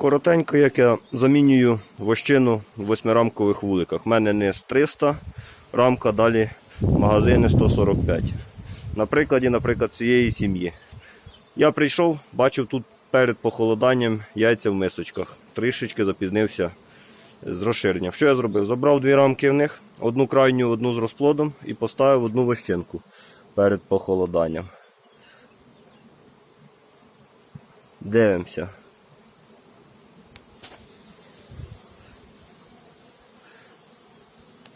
Коротенько, як я замінюю вощину в восьмирамкових вуликах. У мене низ 300 рамка, далі магазини 145. На прикладі, наприклад, цієї сім'ї. Я прийшов, бачив тут перед похолоданням яйця в мисочках. Трішечки запізнився з розширенням. Що я зробив? Забрав дві рамки в них, одну крайню, одну з розплодом і поставив одну вощинку перед похолоданням. Дивимося.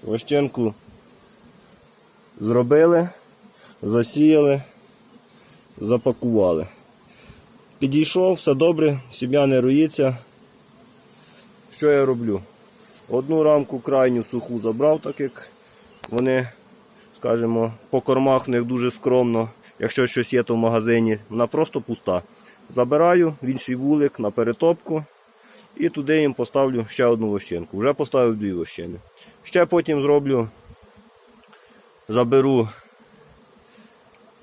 Вощенку зробили, засіяли, запакували. Підійшов, все добре, сім'я не руїться. Що я роблю? Одну рамку крайню суху забрав, так як вони, скажімо, по кормах в них дуже скромно. Якщо щось є, то в магазині, вона просто пуста. Забираю в інший вулик на перетопку і туди їм поставлю ще одну вощинку. Вже поставив дві вощини. Ще потім зроблю, заберу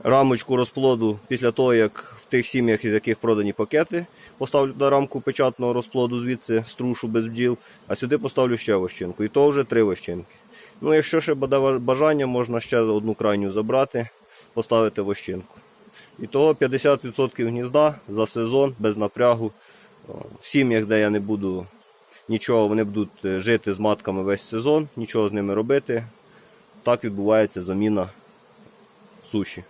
рамочку розплоду після того, як в тих сім'ях, із яких продані пакети, поставлю на рамку печатного розплоду, звідси струшу без бджіл, а сюди поставлю ще вощинку. І то вже три вощинки. Ну, якщо ще бажання, можна ще одну крайню забрати, поставити вощинку. І того 50% гнізда за сезон без напрягу. В сім'ях, де я не буду нічого, вони будуть е, жити з матками весь сезон, нічого з ними робити. Так відбувається заміна суші.